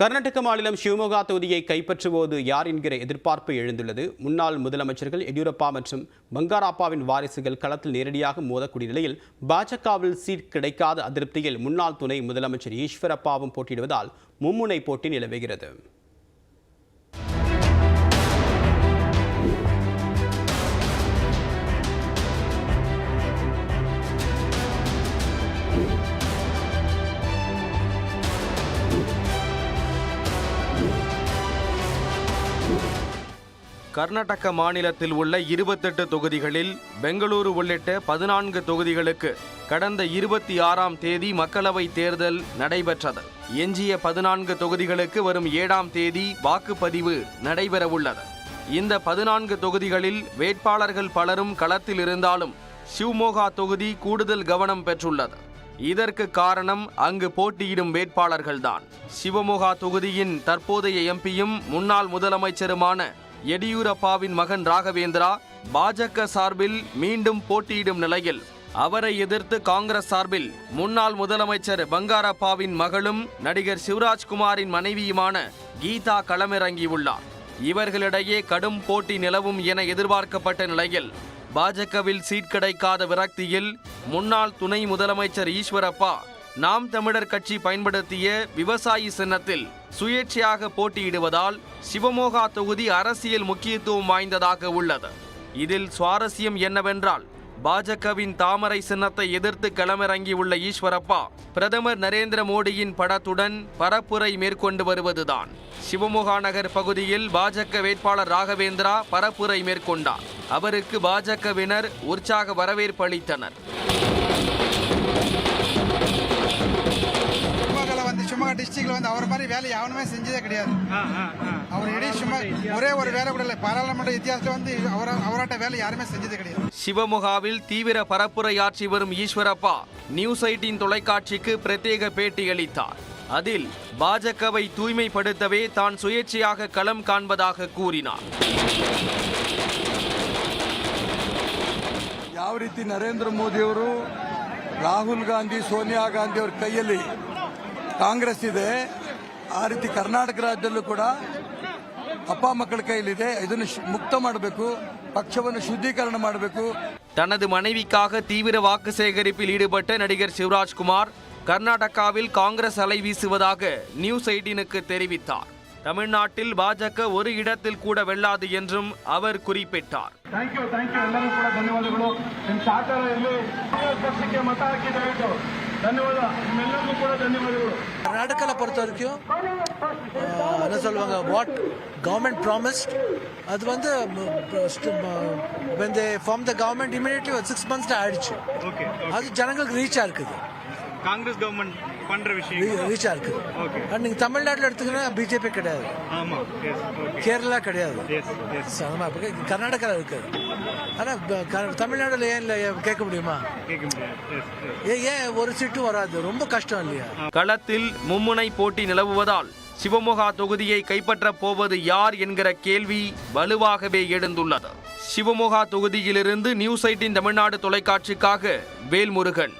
கர்நாடக மாநிலம் சிவமோகா தொகுதியை கைப்பற்றுவது யார் என்கிற எதிர்பார்ப்பு எழுந்துள்ளது. முன்னாள் முதலமைச்சர்கள் எடியூரப்பா மற்றும் பங்காராப்பாவின் வாரிசுகள் களத்தில் நேரடியாக மோதக்கூடிய நிலையில் பாஜகவில் சீட் கிடைக்காத அதிருப்தியில் முன்னாள் துணை முதலமைச்சர் ஈஸ்வரப்பாவும் போட்டியிடுவதால் மும்முனை போட்டி நிலவுகிறது. கர்நாடக மாநிலத்தில் உள்ள இருபத்தெட்டு தொகுதிகளில் பெங்களூரு உள்ளிட்ட பதினான்கு தொகுதிகளுக்கு கடந்த இருபத்தி ஆறாம் தேதி மக்களவை தேர்தல் நடைபெற்றது. எஞ்சிய பதினான்கு தொகுதிகளுக்கு வரும் ஏழாம் தேதி வாக்குப்பதிவு நடைபெறவுள்ளது. இந்த பதினான்கு தொகுதிகளில் வேட்பாளர்கள் பலரும் களத்தில் இருந்தாலும் சிவ்மோகா தொகுதி கூடுதல் கவனம் பெற்றுள்ளது. இதற்கு காரணம் அங்கு போட்டியிடும் வேட்பாளர்கள்தான். சிவமோகா தொகுதியின் தற்போதைய எம்பியும் முன்னாள் முதலமைச்சருமான எடியூரப்பாவின் மகன் ராகவேந்திரா பாஜக சார்பில் மீண்டும் போட்டியிடும் நிலையில். அவரை எதிர்த்து காங்கிரஸ் சார்பில் முன்னாள் முதலமைச்சர் பங்காரப்பாவின் மகளும் நடிகர் சிவராஜ்குமாரின் மனைவியுமான கீதா களமிறங்கியுள்ளார். இவர்களிடையே கடும் போட்டி நிலவும் என எதிர்பார்க்கப்பட்ட நிலையில் பாஜகவில் சீட் கிடைக்காத விரக்தியில் முன்னாள் துணை முதலமைச்சர் ஈஸ்வரப்பா நாம் தமிழர் கட்சி பயன்படுத்திய விவசாயி சின்னத்தில் சுயேட்சையாக போட்டியிடுவதால் சிவமோகா தொகுதி அரசியல் முக்கியத்துவம் வாய்ந்ததாக உள்ளது. இதில் சுவாரஸ்யம் என்னவென்றால் பாஜகவின் தாமரை சின்னத்தை எதிர்த்து களமிறங்கியுள்ள ஈஸ்வரப்பா பிரதமர் நரேந்திர மோடியின் படத்துடன் பரப்புரை மேற்கொண்டு வருவதுதான். சிவமோகா நகர் பகுதியில் பாஜக வேட்பாளர் ராகவேந்திரா பரப்புரை மேற்கொண்டார். அவருக்கு பாஜகவினர் உற்சாக வரவேற்பு அளித்தனர். ಶಿವಮೊಗ್ಗ டிஸ்ட்ரிக்ட்ல வந்து அவர் மாதிரி வேலை யாவனுமே செஞ்சதே கிடையாது அவர் இடையே சும்மா ஒரே ஒரு வேலை கூட இல்லை பாராளுமன்ற இத்தியாசத்துல வந்து அவர் அவராட்ட வேலை யாருமே செஞ்சதே கிடையாது சிவமுகாவில் தீவிர பரப்புரையாற்றி வரும் ஈஸ்வரப்பா நியூஸ் எயிட்டின் தொலைக்காட்சிக்கு பிரத்யேக பேட்டி அளித்தார் அதில் பாஜகவை தூய்மைப்படுத்தவே தான் சுயேட்சையாக களம் காண்பதாக கூறினார் ಯಾವ ರೀತಿ ನರೇಂದ್ರ ಮೋದಿಯವರು ರಾಹುಲ್ ಗಾಂಧಿ ಸೋನಿಯಾ ಗಾಂಧಿ ಅವ್ರ ಕೈಯಲ್ಲಿ ಕಾಂಗ್ರೆಸ್ ಇದೆ ಆ ರೀತಿ ಕರ್ನಾಟಕ ರಾಜ್ಯದಲ್ಲೂ ಕೂಡ ಅಪ್ಪ ಮಕ್ಕಳ ಕೈಯಲ್ಲಿದೆ ಇದನ್ನು ಶು- ಮುಕ್ತ ಮಾಡಬೇಕು ಪಕ್ಷವನ್ನು ಶುದ್ಧೀಕರಣ ಮಾಡಬೇಕು தனது மனைவிக்காக தீவிர வாக்கு சேகரிப்பில் ஈடுபட்ட நடிகர் சிவராஜ்குமார் கர்நாடகாவில் காங்கிரஸ் அலை வீசுவதாக நியூஸ் எயிட்டீனுக்கு தெரிவித்தார் தமிழ்நாட்டில் பாஜக ஒரு இடத்தில் கூட வெல்லாது என்றும் அவர் குறிப்பிட்டார் ಥ್ಯಾಂಕ್ ಯು ಥ್ಯಾಂಕ್ ಯು ಎಲ್ಲರಿಗೂ ಕೂಡ ಧನ್ಯವಾದಗಳು ನಿಮ್ಮ ಸಹಕಾರ ಇರಲಿ ಕಾಂಗ್ರೆಸ್ ಪಕ್ಷಕ್ಕೆ ಮತ ಹಾಕಿ ದಯವಿಟ್ಟು ಧನ್ಯವಾದ ನಿಮ್ಮೆಲ್ಲರಿಗೂ ಕೂಡ ಧನ್ಯವಾದಗಳು கர்நாடகாவில் பொறுத்த வரைக்கும் ஆஹ், என்ன சொல்லுவாங்க வாட் கவர்மெண்ட் ப்ராமிஸ்ட் அது வந்து when they form the government immediately ஒரு சிக்ஸ் மந்த்ஸில் ஆயிடுச்சு ஓகே அது ஜனங்களுக்கு ரீச்சாக இருக்குது காங்கிரஸ் கவர்மெண்ட் பண்ற விஷயம் இருக்குது Okay. அண்ட் நீங்கள் தமிழ்நாட்டில் எடுத்துக்கினா பிஜேபி கிடையாது. ஆமா எஸ் ஓகே கேரளா கிடையாது. மாதிரி இருக்கு. ஆனால் தமிழ்நாட்டில் ஏன் இல்லை கேட்க முடியுமா? ஏன் ஒரு சீட்டும் வராது? ரொம்ப கஷ்டம் இல்லையா? களத்தில் மும்முனை போட்டி நிலவுவதால் சிவமோகா தொகுதியை கைப்பற்றப் போவது யார் என்கிற கேள்வி வலுவாகவே எழுந்துள்ளது. சிவமோகா தொகுதியிலிருந்து நியூஸ் எயிட்டின் தமிழ்நாடு தொலைக்காட்சிக்காக வேல்முருகன்.